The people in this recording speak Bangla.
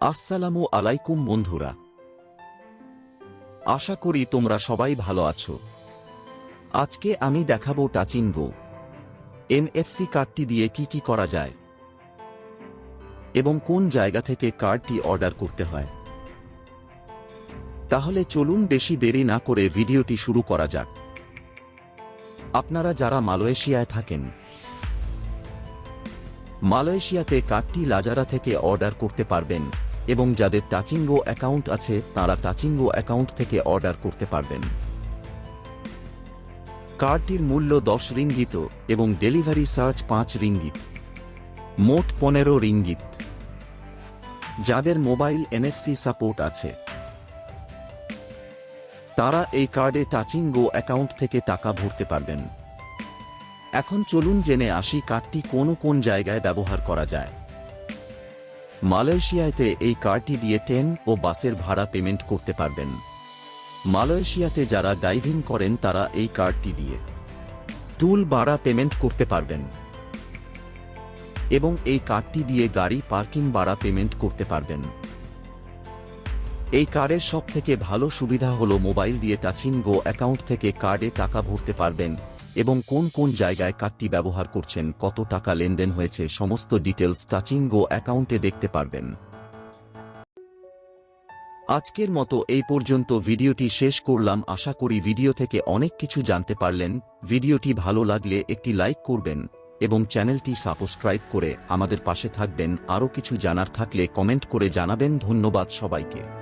আসসালামু আলাইকুম বন্ধুরা। আশা করি তোমরা সবাই ভালো আছো। আজকে আমি দেখাবো টাচিং এনএফসি কার্ডটি দিয়ে কি কি করা যায়। এবং কোন জায়গা থেকে কার্ডটি অর্ডার করতে হয়। তাহলে চলুন বেশি দেরি না করে ভিডিওটি শুরু করা যাক। আপনারা যারা মালয়েশিয়ায় থাকেন মালয়েশিয়াতে কার্ডটি লাজারা থেকে অর্ডার করতে পারবেন এবং যাদের টাচিঙ্গো অ্যাকাউন্ট আছে, তারা টাচিঙ্গো অ্যাকাউন্ট থেকে অর্ডার করতে পারবেন। কার্ডটির মূল্য দশ রিঙ্গিত এবং ডেলিভারি চার্জ পাঁচ রিঙ্গিত। মোট পনেরো রিঙ্গিত। যাদের মোবাইল এনএফসি সাপোর্ট আছে, তারা এই কার্ডে টাচিঙ্গো অ্যাকাউন্ট থেকে টাকা ভরতে পারবেন। এখন চলুন জেনে আসি কার্ডটি কোন কোন জায়গায় ব্যবহার করা যায়। মালয়েশিয়াতে এই কার্ডটি দিয়ে ট্রেন ও বাসের ভাড়া পেমেন্ট করতে পারবেন। মালয়েশিয়াতে যারা ডাইভিং করেন তারা এই কার্ডটি দিয়ে টুল ভাড়া পেমেন্ট করতে পারবেন। এবং এই কার্ডটি দিয়ে গাড়ি পার্কিং ভাড়া পেমেন্ট করতে পারবেন। এই কার্ডের সব থেকে ভালো সুবিধা হল মোবাইল দিয়ে টাচিং গো অ্যাকাউন্ট থেকে কার্ডে টাকা ভরতে পারবেন। এবং কোন কোন জায়গায় কার্ডটি ব্যবহার করছেন, কত টাকা লেনদেন হয়েছে, সমস্ত ডিটেলস টাচিং গো অ্যাকাউন্টে দেখতে পারবেন। আজকের মতো এই পর্যন্ত ভিডিওটি শেষ করলাম। আশা করি ভিডিও থেকে অনেক কিছু জানতে পারলেন। ভিডিওটি ভালো লাগলে একটি লাইক করবেন এবং চ্যানেলটি সাবস্ক্রাইব করে আমাদের পাশে থাকবেন। আরও কিছু জানার থাকলে কমেন্ট করে জানাবেন। ধন্যবাদ সবাইকে।